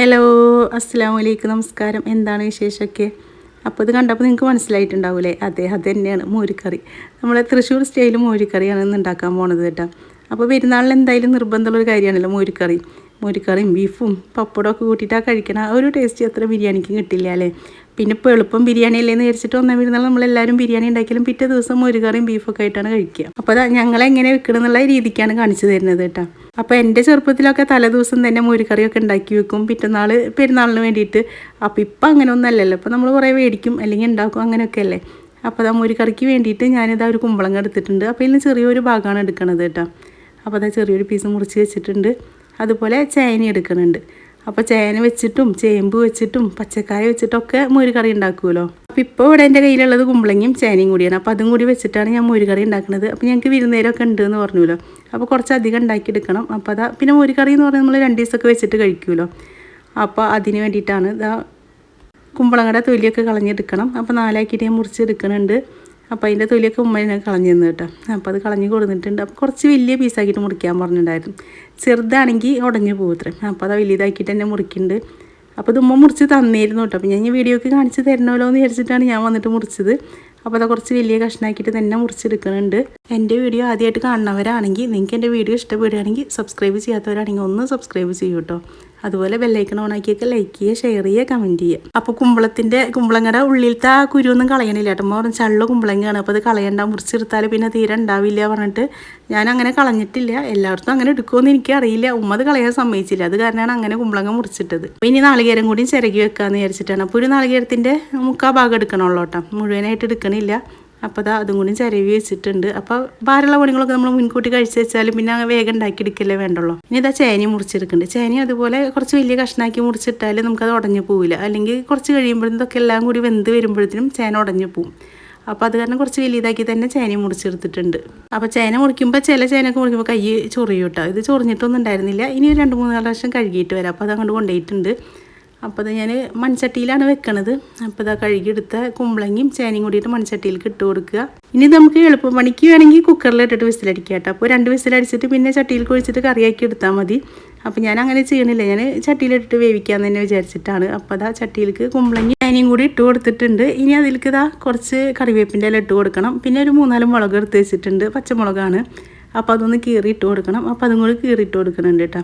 Hello അസ്സാം വലൈക്കും നമസ്കാരം. എന്താണ് വിശേഷമൊക്കെ? അപ്പോൾ ഇത് കണ്ടപ്പോൾ നിങ്ങൾക്ക് മനസ്സിലായിട്ടുണ്ടാവില്ലേ അതെ അത് തന്നെയാണ് മോരിക്കറി നമ്മളെ തൃശ്ശൂർ സ്റ്റൈൽ മോരിക്കറിയാണ് ഇന്ന് ഉണ്ടാക്കാൻ പോണത് കേട്ടോ. അപ്പോൾ പെരുന്നാളിൽ എന്തായാലും നിർബന്ധമുള്ളൊരു കാര്യമാണല്ലോ മോരിക്കറി മോരിക്കറിയും ബീഫും പപ്പടമൊക്കെ കൂട്ടിയിട്ടാണ് കഴിക്കണം ആ ഒരു ടേസ്റ്റ് അത്ര ബിരിയാണിക്ക് കിട്ടില്ല അല്ലേ? പിന്നെ ഇപ്പോൾ എളുപ്പം ബിരിയാണി അല്ലേന്ന് വിചാരിച്ചിട്ട് ഒന്നാം പെരുന്നാൾ നമ്മളെല്ലാവരും ബിരിയാണി ഉണ്ടാക്കിയാലും പിറ്റേ ദിവസം മോരുകറിയും ബീഫൊക്കെ ആയിട്ടാണ് കഴിക്കുക. അപ്പോൾ അത് ഞങ്ങളെങ്ങനെ വെക്കണം എന്നുള്ള രീതിക്കാണ് കാണിച്ചു തരുന്നത് കേട്ടോ. അപ്പോൾ എന്റെ ചെറുപ്പത്തിലൊക്കെ തലേദിവസം തന്നെ മോരുകറിയൊക്കെ ഉണ്ടാക്കി വെക്കും. പിറ്റന്നാൾ പെരുന്നാളിന് വേണ്ടിയിട്ട്. അപ്പോൾ ഇപ്പം അങ്ങനെ ഒന്നല്ലല്ലോ അപ്പോൾ നമ്മൾ കുറേ മേടിക്കും അല്ലെങ്കിൽ ഉണ്ടാക്കും അങ്ങനെയൊക്കെ അല്ലേ. അപ്പോൾ അതാ മോരുകറിക്ക് വേണ്ടിയിട്ട് ഞാനിതാ ഒരു കുമ്പളങ്ങ എടുത്തിട്ടുണ്ട്. അപ്പോൾ ഇതിന് ചെറിയൊരു ഭാഗമാണ് എടുക്കണത് കേട്ടോ. അപ്പോൾ അതാ ചെറിയൊരു പീസ് മുറിച്ച് വെച്ചിട്ടുണ്ട്. അതുപോലെ ചേന എടുക്കുന്നുണ്ട് അപ്പോൾ ചേന വെച്ചിട്ടും ചേമ്പ് വെച്ചിട്ടും പച്ചക്കായ വെച്ചിട്ടൊക്കെ മോരുകറി ഉണ്ടാക്കുമല്ലോ അപ്പോൾ ഇപ്പോൾ ഇവിടെ എന്റെ കയ്യിലുള്ളത് കുമ്പളങ്ങയും ചേനയും കൂടിയാണ്. അപ്പോൾ അതും കൂടി വെച്ചിട്ടാണ് ഞാൻ മോരുകറി ഉണ്ടാക്കുന്നത്. അപ്പോൾ ഞങ്ങൾക്ക് വിരുന്നേരമൊക്കെ ഉണ്ട് എന്ന് പറഞ്ഞല്ലോ അപ്പോൾ കുറച്ച് അധികം ഉണ്ടാക്കിയെടുക്കണം. അപ്പോൾ അതാ പിന്നെ മോരുകറി എന്ന് പറഞ്ഞാൽ നമ്മൾ രണ്ട് ദിവസമൊക്കെ വെച്ചിട്ട് കഴിക്കുമല്ലോ അപ്പോൾ അതിന് വേണ്ടിയിട്ടാണ് ഇതാ കുമ്പളങ്ങയുടെ തൊലിയൊക്കെ കളഞ്ഞെടുക്കണം. അപ്പോൾ നാലാക്കിയിട്ട് ഞാൻ മുറിച്ചെടുക്കുന്നുണ്ട്. അപ്പോൾ അതിന്റെ തൊലിയൊക്കെ ഉമ്മ ഞാൻ കളഞ്ഞു തന്നു കേട്ടോ. അപ്പോൾ അത് കളഞ്ഞ് കൊടുത്തിട്ടുണ്ട്. അപ്പോൾ കുറച്ച് വലിയ പീസാക്കിയിട്ട് മുറിക്കാൻ പറഞ്ഞിട്ടുണ്ടായിരുന്നു. ചെറുതാണെങ്കിൽ ഉടഞ്ഞു പോകത്രേ അപ്പോൾ അത് വലിയതാക്കിയിട്ട് തന്നെ മുറിക്കുന്നുണ്ട്. അപ്പോൾ ഇത് ഉമ്മ മുറിച്ച് തന്നിരുന്നു കേട്ടോ. അപ്പോൾ ഞാൻ ഈ വീഡിയോക്ക് കാണിച്ച് തരണമല്ലോ എന്ന് വിചാരിച്ചിട്ടാണ് ഞാൻ വന്നിട്ട് മുറിച്ചത്. അപ്പോൾ അത് കുറച്ച് വലിയ കഷ്ണാക്കിയിട്ട് തന്നെ മുറിച്ചെടുക്കുന്നുണ്ട്. എന്റെ വീഡിയോ ആദ്യമായിട്ട് കാണുന്നവരാണെങ്കിൽ നിങ്ങൾക്ക് എന്റെ വീഡിയോ ഇഷ്ടപ്പെടുകയാണെങ്കിൽ സബ്സ്ക്രൈബ് ചെയ്യാത്തവരാണെങ്കിൽ ഒന്ന് സബ്സ്ക്രൈബ് ചെയ്യൂ കേട്ടോ. അതുപോലെ ബെല്ലൈക്കൺ ഓണാക്കിയൊക്കെ ലൈക്ക് ചെയ്യുക ഷെയർ ചെയ്യുക കമന്റ് ചെയ്യുക. അപ്പോൾ കുമ്പളത്തിന്റെ കുമ്പളങ്ങയുടെ ഉള്ളിലത്തെ ആ കുരുവൊന്നും കളയണില്ല ഏട്ടമ്മ പറഞ്ഞു ചള്ള കുമ്പളങ്ങയാണ്. അപ്പോൾ അത് കളയണ്ട മുറിച്ചെടുത്താൽ പിന്നെ തീരെ ഉണ്ടാവില്ല പറഞ്ഞിട്ട് ഞാൻ അങ്ങനെ കളഞ്ഞിട്ടില്ല. എല്ലായിടത്തും അങ്ങനെ എടുക്കുമെന്ന് എനിക്ക് അറിയില്ല. ഉമ്മ അത് കളയാൻ സമ്മതിച്ചില്ല. അത് കാരണമാണ് അങ്ങനെ കുമ്പളങ്ങ മുറിച്ചിട്ടത്. അപ്പോൾ ഇനി നാളികേരം കൂടി ചിരകി വെക്കാമെന്ന് വിചാരിച്ചിട്ടാണ്. അപ്പോൾ ഒരു നാളികേരത്തിന്റെ മുക്കാ ഭാഗം എടുക്കണമല്ലോ കേട്ടോ. മുഴുവനായിട്ട് എടുക്കണില്ല. അപ്പോൾ അതാ അതും കൂടി ചിരവി വെച്ചിട്ടുണ്ട്. അപ്പോൾ ഭാരമുള്ള പണികളൊക്കെ നമ്മൾ മുൻകൂട്ടി കഴിച്ച് വെച്ചാലും പിന്നെ വേഗം ഉണ്ടാക്കി എടുക്കല്ലേ വേണ്ടുള്ളൂ. ഇനി ഇതാ ചേനി മുറിച്ചെടുക്കുന്നുണ്ട്. ചേന അതുപോലെ കുറച്ച് വലിയ കഷ്ണാക്കി മുറിച്ചിട്ടാൽ നമുക്കത് ഉടഞ്ഞു പോവില്ല. അല്ലെങ്കിൽ കുറച്ച് കഴിയുമ്പോഴും ഇതൊക്കെ എല്ലാം കൂടി വെന്ത് വരുമ്പോഴത്തേനും ചേന ഉടഞ്ഞു പോവും. അപ്പോൾ അത് കാരണം കുറച്ച് വലിയതാക്കി തന്നെ ചേന മുറിച്ചെടുത്തിട്ടുണ്ട്. അപ്പോൾ ചേന മുറിക്കുമ്പോൾ ചില ചേനയൊക്കെ മുറിക്കുമ്പോൾ കൈ ചൊറിയൂട്ടോ ഇത് ചൊറിഞ്ഞിട്ടൊന്നും ഉണ്ടായിരുന്നില്ല. ഇനി രണ്ട് മൂന്ന് പ്രാവശ്യം കഴുകിയിട്ട് വരാം. അപ്പോൾ അത് അങ്ങോട്ട് കൊണ്ടുപോയിട്ടുണ്ട്. അപ്പോൾ അത് ഞാൻ മൺചട്ടിയിലാണ് വെക്കണത്. അപ്പോൾ ഇതാ കഴുകിയെടുത്ത കുമ്പളങ്ങയും ചേനയും കൂടിയിട്ട് മൺചട്ടിയിലേക്ക് ഇട്ട് കൊടുക്കുക. ഇനി നമുക്ക് എളുപ്പം പണിക്ക് വേണമെങ്കിൽ കുക്കറിൽ ഇട്ടിട്ട് വിസിലടിക്കുക കേട്ടോ. അപ്പോൾ രണ്ട് വിസിലടിച്ചിട്ട് പിന്നെ ചട്ടിയിൽ കുഴിച്ചിട്ട് കറിയാക്കി എടുത്താൽ മതി. അപ്പോൾ ഞാൻ അങ്ങനെ ചെയ്യണില്ല ഞാൻ ചട്ടിയിലിട്ടിട്ട് വേവിക്കാമെന്ന് തന്നെ വിചാരിച്ചിട്ടാണ്. അപ്പോൾ അതാ ചട്ടിയിലേക്ക് കുമ്പളങ്ങി ചേനയും കൂടി ഇട്ട് കൊടുത്തിട്ടുണ്ട്. ഇനി അതിലേക്ക് ഇതാ കുറച്ച് കറിവേപ്പിന്റെ ഇല ഇട്ട് കൊടുക്കണം. പിന്നെ ഒരു മൂന്നാൽ മുളക് എടുത്ത് വെച്ചിട്ടുണ്ട്. പച്ചമുളകാണ്. അപ്പോൾ അതൊന്ന് കീറിയിട്ട് കൊടുക്കണം. അപ്പോൾ അതും കൂടി കീറിയിട്ട് കൊടുക്കുന്നുണ്ട് കേട്ടോ.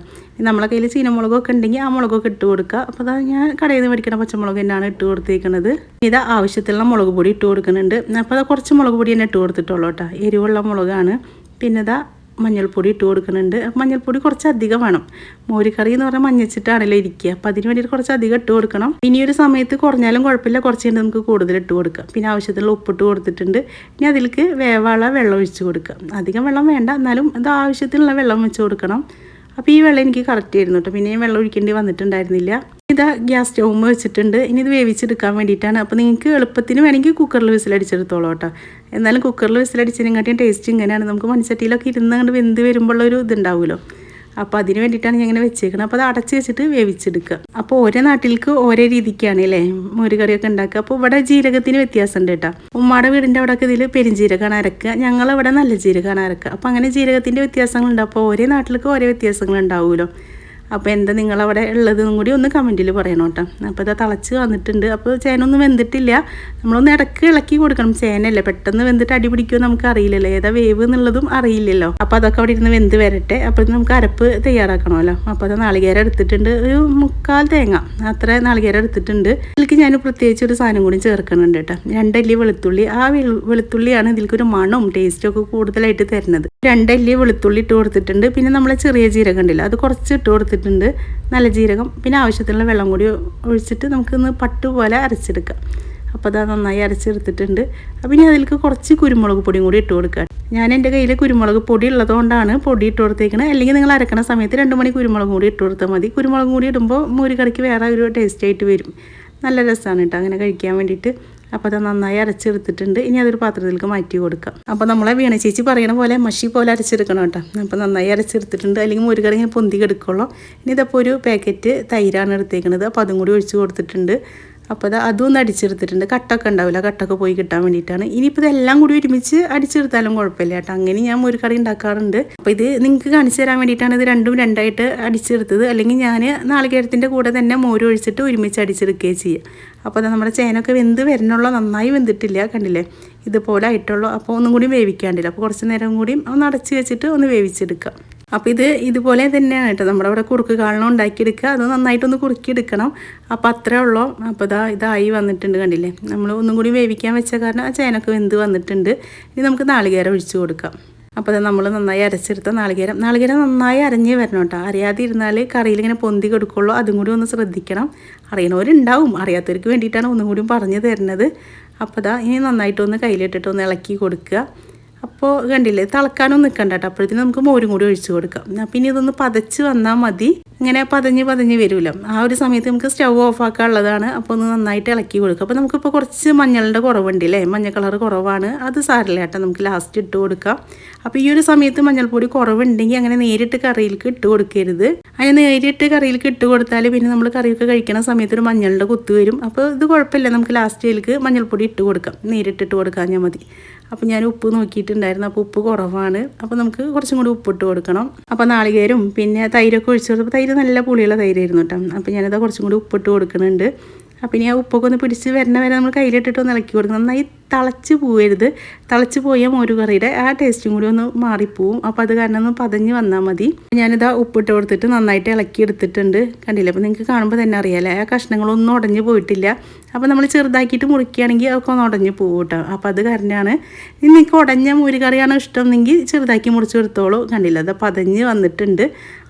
നമ്മളെ കയ്യിൽ ചീനമുളകൊക്കെ ഉണ്ടെങ്കിൽ ആ മുളകൊക്കെ ഇട്ട് കൊടുക്കുക. അപ്പോൾ അതാ ഞാൻ കടയിൽ നിന്ന് മേടിക്കുന്ന പച്ചമുളക് തന്നെയാണ് ഇട്ട് കൊടുത്തേക്കുന്നത്. ഇതാ ആവശ്യത്തിലുള്ള മുളക് പൊടി ഇട്ട് കൊടുക്കുന്നുണ്ട്. അപ്പോൾ അത് കുറച്ച് മുളക് പൊടി തന്നെ ഇട്ട് കൊടുത്തിട്ടുള്ളൂ കേട്ടോ. എരിവുള്ള മുളകാണ്. പിന്നെ ഇതാ മഞ്ഞൾപ്പൊടി ഇട്ട് കൊടുക്കുന്നുണ്ട്. മഞ്ഞൾപ്പൊടി കുറച്ച് അധികം വേണം. മോരിക്കറി എന്ന് പറഞ്ഞാൽ മഞ്ഞച്ചിട്ടാണല്ലോ ഇരിക്കുക. അപ്പോൾ അതിന് വേണ്ടിയിട്ട് കുറച്ച് അധികം ഇട്ട് കൊടുക്കണം. ഇനി ഒരു സമയത്ത് കുറഞ്ഞാലും കുഴപ്പമില്ല. കുറച്ച് നമുക്ക് കൂടുതൽ ഇട്ട് കൊടുക്കാം. പിന്നെ ആവശ്യത്തിനുള്ള ഉപ്പിട്ട് കൊടുത്തിട്ടുണ്ട്. ഇനി അതിലേക്ക് വേവാള വെള്ളം ഒഴിച്ച് കൊടുക്കുക അധികം വെള്ളം വേണ്ട. എന്നാലും അത് ആവശ്യത്തിനുള്ള വെള്ളം വെച്ച് കൊടുക്കണം. അപ്പോൾ ഈ വെള്ളം എനിക്ക് കറക്റ്റ് ആയിരുന്നു കേട്ടോ പിന്നെ വെള്ളം ഒഴിക്കേണ്ടി വന്നിട്ടുണ്ടായിരുന്നില്ല. ഇതാ ഗ്യാസ് സ്റ്റൗമ്മ വെച്ചിട്ടുണ്ട്. ഇനി ഇത് വേവിച്ചെടുക്കാൻ വേണ്ടിയിട്ടാണ്. അപ്പോൾ നിങ്ങൾക്ക് എളുപ്പത്തിന് വേണമെങ്കിൽ കുക്കറിൽ വിസിലടിച്ചെടുത്തോളൂ കേട്ടോ എന്നാലും കുക്കറിൽ വിസിലടിച്ചതിനെക്കാട്ടിയും ടേസ്റ്റ് ഇങ്ങനെയാണ്. നമുക്ക് മൺചട്ടിയിലൊക്കെ ഇരുന്ന് കണ്ട് വെന്ത് വരുമ്പോഴുള്ളൊരു ഇതുണ്ടാവുമല്ലോ. അപ്പോൾ അതിന് വേണ്ടിയിട്ടാണ് ഞാൻ ഇങ്ങനെ വെച്ചേക്കുന്നത് അപ്പോൾ അത് അടച്ച് വെച്ചിട്ട് വേവിച്ചെടുക്കുക അപ്പോൾ ഓരോ നാട്ടിലേക്ക് ഓരോ രീതിക്കാണ് അല്ലേ? മോരുകറിയൊക്കെ ഉണ്ടാക്കുക. അപ്പോൾ ഇവിടെ ജീരകത്തിന് വ്യത്യാസമുണ്ട് കേട്ടോ. ഉമ്മയുടെ വീടിന്റെ അവിടെയൊക്കെ ഇതിൽ പെരുംജീരകമാണ് അരക്കുക. ഞങ്ങളിവിടെ നല്ല ജീരകമാണ് അരക്കുക. അപ്പോൾ അങ്ങനെ ജീരകത്തിന്റെ വ്യത്യാസങ്ങളുണ്ട്. അപ്പോൾ ഓരോ നാട്ടിലേക്ക് ഓരോ വ്യത്യാസങ്ങൾ ഉണ്ടാവുമല്ലോ. അപ്പോൾ എന്താ നിങ്ങളവിടെ ഉള്ളതെന്നും കൂടി ഒന്ന് കമന്റിൽ പറയണം കേട്ടോ. അപ്പോൾ ഇത് തിളച്ച് വന്നിട്ടുണ്ട്. അപ്പോൾ ചേനൊന്നും വെന്തിട്ടില്ല. നമ്മളൊന്ന് ഇടയ്ക്ക് ഇളക്കി കൊടുക്കണം. ചേനയല്ലേ പെട്ടെന്ന് വെന്തിട്ട് അടി പിടിക്കുമോ നമുക്ക് അറിയില്ലല്ലോ. ഏതാ വേവ് എന്നുള്ളതും അറിയില്ലല്ലോ. അപ്പോൾ അതൊക്കെ അവിടെ ഇരുന്ന് വെന്ത് വരട്ടെ. അപ്പോൾ നമുക്ക് അരപ്പ് തയ്യാറാക്കണമല്ലോ. അപ്പോൾ അത് നാളികേരം എടുത്തിട്ടുണ്ട്. ഒരു മുക്കാൽ തേങ്ങ. അത്ര നാളികേരം എടുത്തിട്ടുണ്ട്. ഇതിലേക്ക് ഞാൻ പ്രത്യേകിച്ച് ഒരു സാധനം കൂടി ചേർക്കുന്നുണ്ട് കേട്ടോ. രണ്ടല്ലി വെളുത്തുള്ളി. ആ വെളുത്തുള്ളിയാണ് ഇതിലേക്ക് ഒരു മണവും ടേസ്റ്റും ഒക്കെ കൂടുതലായിട്ട് തരുന്നത്. രണ്ടല്ലി വെളുത്തുള്ളി ഇട്ട് കൊടുത്തിട്ടുണ്ട്. പിന്നെ നമ്മൾ ചെറിയ ജീരകം ഉണ്ടല്ലോ അത് കുറച്ച് ഇട്ട് കൊടുത്തിട്ടുണ്ട്. നല്ല ജീരകം. പിന്നെ ആവശ്യത്തിനുള്ള വെള്ളം കൂടി ഒഴിച്ചിട്ട് നമുക്കൊന്ന് പട്ട് പോലെ അരച്ചെടുക്കാം. അപ്പോൾ അത് നന്നായി അരച്ചെടുത്തിട്ടുണ്ട്. അപ്പോൾ ഇനി അതിലേക്ക് കുറച്ച് കുരുമുളക് പൊടിയും കൂടി ഇട്ട് കൊടുക്കുക ഞാൻ എന്റെ കയ്യിൽ കുരുമുളക് പൊടി ഉള്ളതുകൊണ്ടാണ് പൊടി ഇട്ട് കൊടുത്തേക്കുന്നത് അല്ലെങ്കിൽ നിങ്ങൾ അരക്കണ സമയത്ത് രണ്ട് മണി കുരുമുളക് കൂടി ഇട്ട് കൊടുത്താൽ മതി. കുരുമുളക് കൂടി ഇടുമ്പോൾ മോര് കറിക്ക് വേറെ ഒരു ടേസ്റ്റ് ആയിട്ട് വരും. നല്ല രസമാണ് കേട്ടോ അങ്ങനെ കഴിക്കാൻ വേണ്ടിയിട്ട്. അപ്പോൾ അത് നന്നായി അരച്ചെടുത്തിട്ടുണ്ട്. ഇനി അതൊരു പാത്രത്തിലേക്ക് മാറ്റി കൊടുക്കാം. അപ്പോൾ നമ്മളെ വീണ ചേച്ചി പറയണ പോലെ മഷി പോലെ അരച്ചെടുക്കണം കേട്ടോ. അപ്പോൾ നന്നായി അരച്ചെടുത്തിട്ടുണ്ട്. അല്ലെങ്കിൽ ഒരു കറി പൊന്തി കെടുക്കുള്ളൂ. ഇനി ഇതപ്പോൾ ഒരു പാക്കറ്റ് തൈരാണ് എടുത്തേക്കുന്നത് അപ്പോൾ അതും കൂടി ഒഴിച്ച് കൊടുത്തിട്ടുണ്ട്. അപ്പോൾ അത് അതും ഒന്ന് അടിച്ചെടുത്തിട്ടുണ്ട്. കട്ടൊക്കെ ഉണ്ടാവില്ല കട്ടൊക്കെ പോയി കിട്ടാൻ വേണ്ടിയിട്ടാണ്. ഇനിയിപ്പോൾ ഇതെല്ലാം കൂടി ഒരുമിച്ച് അടിച്ചെടുത്താലും കുഴപ്പമില്ല കേട്ടോ. അങ്ങനെ ഞാൻ ഒരു കറി ഉണ്ടാക്കാറുണ്ട്. അപ്പോൾ ഇത് നിങ്ങൾക്ക് കാണിച്ചു തരാൻ വേണ്ടിയിട്ടാണ് ഇത് രണ്ടും രണ്ടായിട്ട് അടിച്ചെടുത്തത്. അല്ലെങ്കിൽ ഞാൻ നാളികേരത്തിന്റെ കൂടെ തന്നെ മോര് ഒഴിച്ചിട്ട് ഒരുമിച്ച് അടിച്ചെടുക്കുകയും ചെയ്യുക അപ്പോൾ അത് നമ്മുടെ ചേനൊക്കെ വെന്ത് വരണുള്ളൂ നന്നായി വെന്തിട്ടില്ല കണ്ടില്ലേ? ഇതുപോലെ ആയിട്ടുള്ളൂ. അപ്പോൾ ഒന്നും കൂടി വേവിക്കാണ്ടില്ല അപ്പോൾ കുറച്ച് നേരം കൂടി ഒന്ന് അടച്ച് വെച്ചിട്ട് ഒന്ന് വേവിച്ചെടുക്കാം. അപ്പോൾ ഇത് ഇതുപോലെ തന്നെയാണ് കേട്ടോ. നമ്മുടെ അവിടെ കുറുക്ക് കാളണം ഉണ്ടാക്കിയെടുക്കുക. അത് നന്നായിട്ടൊന്ന് കുറുക്കിയെടുക്കണം. അപ്പോൾ അത്രേ ഉള്ളൂ. അപ്പോൾ ഇതാ ഇതായി വന്നിട്ടുണ്ട് കണ്ടില്ലേ? നമ്മൾ ഒന്നും കൂടി വേവിക്കാൻ വെച്ച കാരണം ആ ചേനൊക്കെ വെന്ത് വന്നിട്ടുണ്ട്. ഇനി നമുക്ക് നാളികേരം ഒഴിച്ചു കൊടുക്കാം. അപ്പോൾ അത് നമ്മൾ നന്നായി അരച്ചെടുത്ത നാളികേരം. നാളികേരം നന്നായി അരഞ്ഞ് വരണം കേട്ടോ. അറിയാതെ ഇരുന്നാൽ കറിയിൽ ഇങ്ങനെ പൊന്തി കൊടുക്കുള്ളൂ. അതും കൂടി ഒന്ന് ശ്രദ്ധിക്കണം. അറിയണവരുണ്ടാവും. അറിയാത്തവർക്ക് വേണ്ടിയിട്ടാണ് ഒന്നും കൂടി പറഞ്ഞു തരുന്നത്. അപ്പോൾ ഇതാ ഇനി നന്നായിട്ടൊന്ന് കയ്യിലിട്ടിട്ട് ഒന്ന് ഇളക്കി കൊടുക്കുക. അപ്പോൾ കണ്ടില്ലേ തിളക്കാനൊന്നും നിൽക്കണ്ട കേട്ടോ അപ്പോഴത്തേനും നമുക്ക് മോരും കൂടി ഒഴിച്ചു കൊടുക്കാം. ഇനി ഇതൊന്ന് പതച്ച് വന്നാൽ മതി. ഇങ്ങനെ പതഞ്ഞ് പതഞ്ഞ് വരില്ല ആ ഒരു സമയത്ത് നമുക്ക് സ്റ്റൗ ഓഫ് ആക്കാനുള്ളതാണ്. അപ്പോൾ ഒന്ന് നന്നായിട്ട് ഇളക്കി കൊടുക്കുക. അപ്പോൾ നമുക്കിപ്പോൾ കുറച്ച് മഞ്ഞളുടെ കുറവുണ്ട് അല്ലേ മഞ്ഞ കളർ കുറവാണ്. അത് സാരില്ല കേട്ടോ നമുക്ക് ലാസ്റ്റ് ഇട്ട് കൊടുക്കാം. അപ്പോൾ ഈ ഒരു സമയത്ത് മഞ്ഞൾപ്പൊടി കുറവുണ്ടെങ്കിൽ അങ്ങനെ നേരിട്ട് കറിയിലേക്ക് ഇട്ട് കൊടുക്കരുത്. അങ്ങനെ നേരിട്ട് കറിയിലേക്ക് ഇട്ട് കൊടുത്താൽ പിന്നെ നമ്മൾ കറിയൊക്കെ കഴിക്കുന്ന സമയത്ത് ഒരു മഞ്ഞളുടെ കുത്ത് വരും. അപ്പോൾ ഇത് കുഴപ്പമില്ല. നമുക്ക് ലാസ്റ്റിലേക്ക് മഞ്ഞൾപ്പൊടി ഇട്ട് കൊടുക്കാം. നേരിട്ട് ഇട്ട് കൊടുക്കാൻ മതി. അപ്പോൾ ഞാൻ ഉപ്പ് നോക്കിയിട്ടുണ്ടായിരുന്നു. അപ്പോൾ ഉപ്പ് കുറവാണ്. അപ്പോൾ നമുക്ക് കുറച്ചും കൂടി ഉപ്പിട്ട് കൊടുക്കണം. അപ്പോൾ നാളികേരും പിന്നെ തൈരൊക്കെ ഒഴിച്ചു കൊടുത്തപ്പോൾ തൈര് നല്ല പുളിയുള്ള തൈരായിരുന്നു കേട്ടോ. അപ്പോൾ ഞാനത് കുറച്ചും കൂടി ഉപ്പിട്ട് കൊടുക്കുന്നുണ്ട്. അപ്പോൾ ഇനി ആ ഉപ്പൊക്കെ ഒന്ന് പിടിച്ച് വരണ വരെ നമ്മൾ കയ്യിലിട്ടിട്ട് ഒന്ന് ഇളക്കി കൊടുക്കും നന്നായി തിളച്ച് പോവരുത്. തിളച്ച് പോയ മോര് കറിയുടെ ആ ടേസ്റ്റും കൂടി ഒന്ന് മാറിപ്പോവും. അപ്പോൾ അത് കാരണം ഒന്ന് പതഞ്ഞ് വന്നാൽ മതി. ഞാനിതാ ഉപ്പിട്ട് കൊടുത്തിട്ട് നന്നായിട്ട് ഇളക്കി എടുത്തിട്ടുണ്ട്. കണ്ടില്ലേ? അപ്പോൾ നിങ്ങൾക്ക് കാണുമ്പോൾ തന്നെ അറിയാമല്ലേ ആ കഷ്ണങ്ങളൊന്നും ഉടഞ്ഞു പോയിട്ടില്ല. അപ്പോൾ നമ്മൾ ചെറുതാക്കിയിട്ട് മുറിക്കുകയാണെങ്കിൽ അതൊക്കെ ഒന്ന് ഉടഞ്ഞു പോകും കേട്ടോ. അപ്പോൾ അത് കാരണമാണ്. നിങ്ങൾക്ക് ഉടഞ്ഞ മോര് കറിയാണ് ഇഷ്ടമെന്നെങ്കിൽ ചെറുതാക്കി മുറിച്ച് കൊടുത്തോളൂ. കണ്ടില്ല? അത് പതഞ്ഞ് വന്നിട്ടുണ്ട്.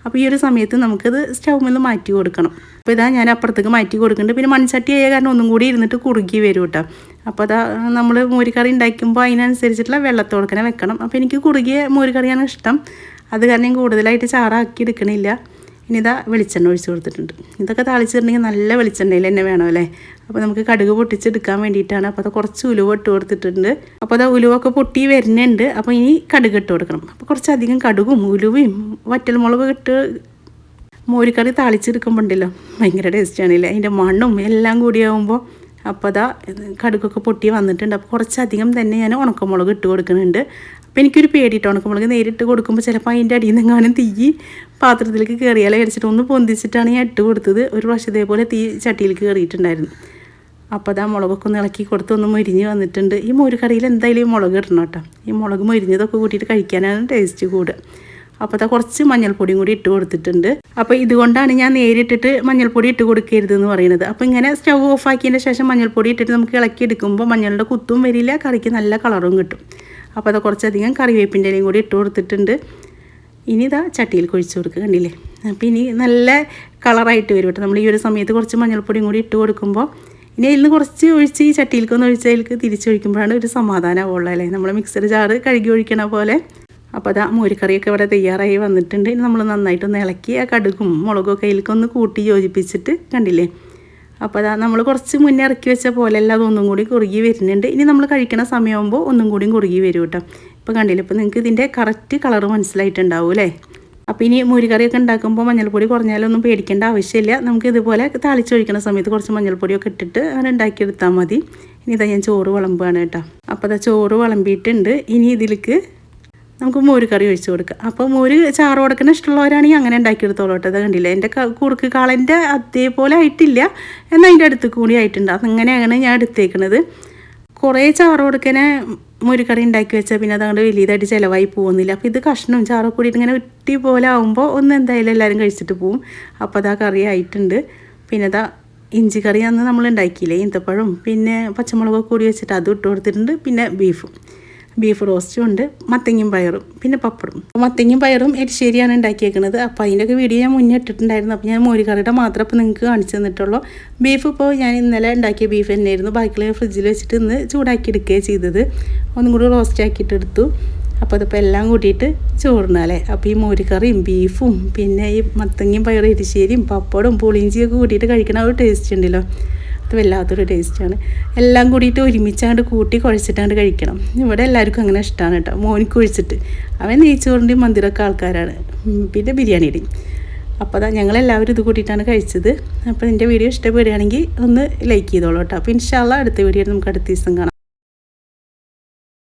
അപ്പോൾ ഈ ഒരു സമയത്ത് നമുക്കത് സ്റ്റൗവിൽ നിന്ന് മാറ്റി കൊടുക്കണം. അപ്പോൾ ഇതാ ഞാൻ അപ്പുറത്തേക്ക് മാറ്റി കൊടുക്കുന്നുണ്ട്. പിന്നെ മൺചട്ടി ആയ കാരണം ഒന്നും കൂടി ഇരുന്നിട്ട് കുറുകി വരും കേട്ടോ. അപ്പോൾ അതാ നമ്മൾ മോരുകറി ഉണ്ടാക്കുമ്പോൾ അതിനനുസരിച്ചിട്ടുള്ള വെള്ളത്തോടക്കനെ വെക്കണം. അപ്പോൾ എനിക്ക് കുറുകിയ മോരിക്കറിയാണ് ഇഷ്ടം. അത് കാരണം ഞാൻ കൂടുതലായിട്ട് ചാറാക്കി എടുക്കണില്ല. ഇനി ഇതാ വെളിച്ചെണ്ണ ഒഴിച്ച് കൊടുത്തിട്ടുണ്ട്. ഇതൊക്കെ താളിച്ചിട്ടുണ്ടെങ്കിൽ നല്ല വെളിച്ചെണ്ണയിൽ തന്നെ വേണം അല്ലേ? അപ്പോൾ നമുക്ക് കടുക് പൊട്ടിച്ചെടുക്കാൻ വേണ്ടിയിട്ടാണ്. അപ്പോൾ അത് കുറച്ച് ഉലുവ ഇട്ട് കൊടുത്തിട്ടുണ്ട്. അപ്പോൾ അത് ഉലുവൊക്കെ പൊട്ടി വരുന്നുണ്ട്. അപ്പോൾ ഇനി കടുക് ഇട്ട് കൊടുക്കണം. അപ്പോൾ കുറച്ചധികം കടുകും ഉലുവയും വറ്റൽമുളകും ഇട്ട് മോരിക്കറി താളിച്ചെടുക്കുമ്പോണ്ടല്ലോ ഭയങ്കര ടേസ്റ്റാണല്ലേ അതിന്റെ മണ്ണും എല്ലാം കൂടിയാകുമ്പോൾ അപ്പോൾ അതാ കടുക്കൊക്കെ പൊട്ടി വന്നിട്ടുണ്ട്. അപ്പോൾ കുറച്ചധികം തന്നെ ഞാൻ ഉണക്കമുളക് ഇട്ട് കൊടുക്കുന്നുണ്ട്. അപ്പോൾ എനിക്കൊരു പേടിയിട്ട് ഉണക്കമുളക് നേരിട്ട് കൊടുക്കുമ്പോൾ ചിലപ്പോൾ അതിന്റെ അടിയിൽ നിന്നെങ്ങാനും തീ പാത്രത്തിലേക്ക് കയറിയാലേ അടിച്ചിട്ട് ഒന്ന് പൊന്തിച്ചിട്ടാണ് ഞാൻ ഇട്ട് കൊടുത്തത്. ഒരു പ്രാവശ്യം ഇതേപോലെ തീ ചട്ടിയിലേക്ക് കയറിയിട്ടുണ്ടായിരുന്നു അപ്പോൾ അതാ മുളകൊക്കെ ഒന്ന് ഇളക്കി കൊടുത്ത് ഒന്ന് മൊരിഞ്ഞ് വന്നിട്ടുണ്ട്. ഈ മോര് കറിയിൽ എന്തായാലും ഈ മുളക് ഇടണം കേട്ടോ. ഈ മുളക് മൊരിഞ്ഞതൊക്കെ കൂട്ടിയിട്ട് കഴിക്കാനാണ് ടേസ്റ്റ് കൂടുക. അപ്പോൾ അതാ കുറച്ച് മഞ്ഞൾപ്പൊടിയും കൂടി ഇട്ട് കൊടുത്തിട്ടുണ്ട്. അപ്പോൾ ഇതുകൊണ്ടാണ് ഞാൻ നേരിട്ടിട്ട് മഞ്ഞൾപ്പൊടി ഇട്ട് കൊടുക്കരുത് എന്ന് പറയുന്നത്. അപ്പോൾ ഇങ്ങനെ സ്റ്റവ് ഓഫ് ആക്കിയതിന്റെ ശേഷം മഞ്ഞൾപ്പൊടി ഇട്ടിട്ട് നമുക്ക് ഇളക്കി എടുക്കുമ്പോൾ മഞ്ഞളുടെ കുത്തും വരില്ല കറിക്ക് നല്ല കളറും കിട്ടും. അപ്പോൾ അത് കുറച്ചധികം കറിവേപ്പിന്റെ ഇലയും കൂടി ഇട്ട് കൊടുത്തിട്ടുണ്ട്. ഇനി ഇതാ ചട്ടിയിൽ കുഴിച്ച് കൊടുക്കുക കണ്ടില്ലേ? അപ്പോൾ ഇനി നല്ല കളറായിട്ട് വരും കേട്ടോ. നമ്മൾ ഈ ഒരു സമയത്ത് കുറച്ച് മഞ്ഞൾപ്പൊടിയും കൂടി ഇട്ട് കൊടുക്കുമ്പോൾ ഇനി അതിൽ നിന്ന് കുറച്ച് ഒഴിച്ച് ഈ ചട്ടിയിലേക്കൊന്ന് ഒഴിച്ച് അതിലേക്ക് തിരിച്ചൊഴിക്കുമ്പോഴാണ് ഒരു സമാധാനമുള്ളത് അല്ലേ? നമ്മൾ മിക്സർ ജാറ് കഴുകി ഒഴിക്കണ പോലെ. അപ്പോൾ അത് ആ മോരിക്കറിയൊക്കെ ഇവിടെ തയ്യാറായി വന്നിട്ടുണ്ട്. ഇനി നമ്മൾ നന്നായിട്ടൊന്ന് ഇളക്കി ആ കടുകും മുളകും ഒക്കെ അതിലേക്കൊന്ന് കൂട്ടി യോജിപ്പിച്ചിട്ട് കണ്ടില്ലേ? അപ്പോൾ അതാ നമ്മൾ കുറച്ച് മുന്നേ ഇറക്കി വെച്ച പോലെ എല്ലാം അതൊന്നും കൂടി കുറുകി വരുന്നുണ്ട്. ഇനി നമ്മൾ കഴിക്കണ സമയമാകുമ്പോൾ ഒന്നും കൂടി കുറുകി വരും കേട്ടോ ഇപ്പോൾ കണ്ടില്ല ഇപ്പോൾ നിങ്ങൾക്ക് ഇതിന്റെ കറക്റ്റ് കളർ മനസ്സിലായിട്ടുണ്ടാവും അല്ലേ? അപ്പോൾ ഇനി മുരിക്കറിയൊക്കെ ഉണ്ടാക്കുമ്പോൾ മഞ്ഞൾപ്പൊടി കുറഞ്ഞാലൊന്നും പേടിക്കേണ്ട ആവശ്യമില്ല. നമുക്ക് ഇതുപോലെ താളിച്ചൊഴിക്കുന്ന സമയത്ത് കുറച്ച് മഞ്ഞൾപ്പൊടിയൊക്കെ ഇട്ടിട്ട് അങ്ങനെ ഉണ്ടാക്കിയെടുത്താൽ മതി. ഇനി ഇതാ ഞാൻ ചോറ് വിളമ്പുകയാണ് കേട്ടോ. അപ്പോൾ അതാ ചോറ് വിളമ്പിയിട്ടുണ്ട്. ഇനി ഇതിലേക്ക് നമുക്ക് മോര് കറി ഒഴിച്ച് കൊടുക്കാം. അപ്പോൾ മോര് ചാറ് കൊടുക്കുന്ന ഇഷ്ടമുള്ളവരാണെങ്കിൽ അങ്ങനെ ഉണ്ടാക്കിയെടുത്തോളൂ കേട്ടോ. അത് കണ്ടില്ല? എന്റെ കുറുക്ക് കാളന്റെ അതേപോലെ ആയിട്ടില്ല. എന്നാൽ അതിന്റെ അടുത്ത് കൂടി ആയിട്ടുണ്ട്. അങ്ങനെയാണ് ഞാൻ എടുത്തേക്കണത്. കുറേ ചാറ് മോര് കറി ഉണ്ടാക്കി വെച്ചാൽ പിന്നെ അതുകൊണ്ട് വലിയതായിട്ട് ചിലവായി പോകുന്നില്ല. അപ്പോൾ ഇത് കഷ്ണം ചാറൊക്കെ കൂടിയിട്ട് ഇങ്ങനെ ഉറ്റി പോലെ ആകുമ്പോൾ ഒന്ന് എന്തായാലും എല്ലാവരും കഴിച്ചിട്ട് പോവും. അപ്പോൾ അതാ കറി ആയിട്ടുണ്ട്. പിന്നെ അതാ ഇഞ്ചി കറി അന്ന് നമ്മൾ ഉണ്ടാക്കിയില്ലേ? ഇന്തപ്പഴം പിന്നെ പച്ചമുളകൊക്കെ കൂടി വെച്ചിട്ട് അതും ഇട്ട് കൊടുത്തിട്ടുണ്ട്. പിന്നെ ബീഫും. ബീഫ് റോസ്റ്റും ഉണ്ട് മത്തങ്ങയും പയറും പിന്നെ പപ്പടും മത്തങ്ങയും പയറും എരിശ്ശേരിയാണ് ഉണ്ടാക്കിയേക്കുന്നത് അപ്പോൾ അതിന്റെയൊക്കെ വീഡിയോ ഞാൻ മുന്നേ ഇട്ടിട്ടുണ്ടായിരുന്നു. അപ്പോൾ ഞാൻ മോരിക്കറിയുടെ മാത്രം ഇപ്പോൾ നിങ്ങൾക്ക് കാണിച്ചു തന്നിട്ടുള്ളൂ. ബീഫ് ഇപ്പോൾ ഞാൻ ഇന്നലെ ഉണ്ടാക്കിയ ബീഫ് തന്നെയായിരുന്നു. ബാക്കിയുള്ള ഫ്രിഡ്ജിൽ വെച്ചിട്ട് ഇന്ന് ചൂടാക്കി എടുക്കുകയാണ് ചെയ്തത്. ഒന്നും കൂടി റോസ്റ്റ് ആക്കിയിട്ട് എടുത്തു. അപ്പോൾ അതിപ്പോൾ എല്ലാം കൂട്ടിയിട്ട് ചോറിനാലേ അപ്പോൾ ഈ മോരിക്കറിയും ബീഫും പിന്നെ ഈ മത്തങ്ങയും പയറും എരിശ്ശേരിയും പപ്പടവും പുളിയിഞ്ചിയൊക്കെ കൂട്ടിയിട്ട് കഴിക്കണ ഒരു ടേസ്റ്റ് ഉണ്ടല്ലോ. അത് വല്ലാത്തൊരു ടേസ്റ്റാണ്. എല്ലാം കൂടിയിട്ട് ഒരുമിച്ചാണ്ട് കൂട്ടി കുഴച്ചിട്ടാണ്ട് കഴിക്കണം. ഇവിടെ എല്ലാവർക്കും അങ്ങനെ ഇഷ്ടമാണ് കേട്ടോ മോനിക്ക് ഒഴിച്ചിട്ട് അവൻ നെയ്ച്ചോറിന്റെയും മന്ദിരമൊക്കെ ആൾക്കാരാണ്. പിന്നെ പിന്നെ ബിരിയാണിയുടെയും അപ്പോൾ അതാ ഞങ്ങളെല്ലാവരും ഇത് കൂട്ടിയിട്ടാണ് കഴിച്ചത്. അപ്പോൾ എന്റെ വീഡിയോ ഇഷ്ടപ്പെടുകയാണെങ്കിൽ ഒന്ന് ലൈക്ക് ചെയ്തോളൂ കേട്ടോ അപ്പോൾ ഇൻഷാല്ല അടുത്ത വീഡിയോ നമുക്ക് അടുത്ത ദിവസം കാണാം.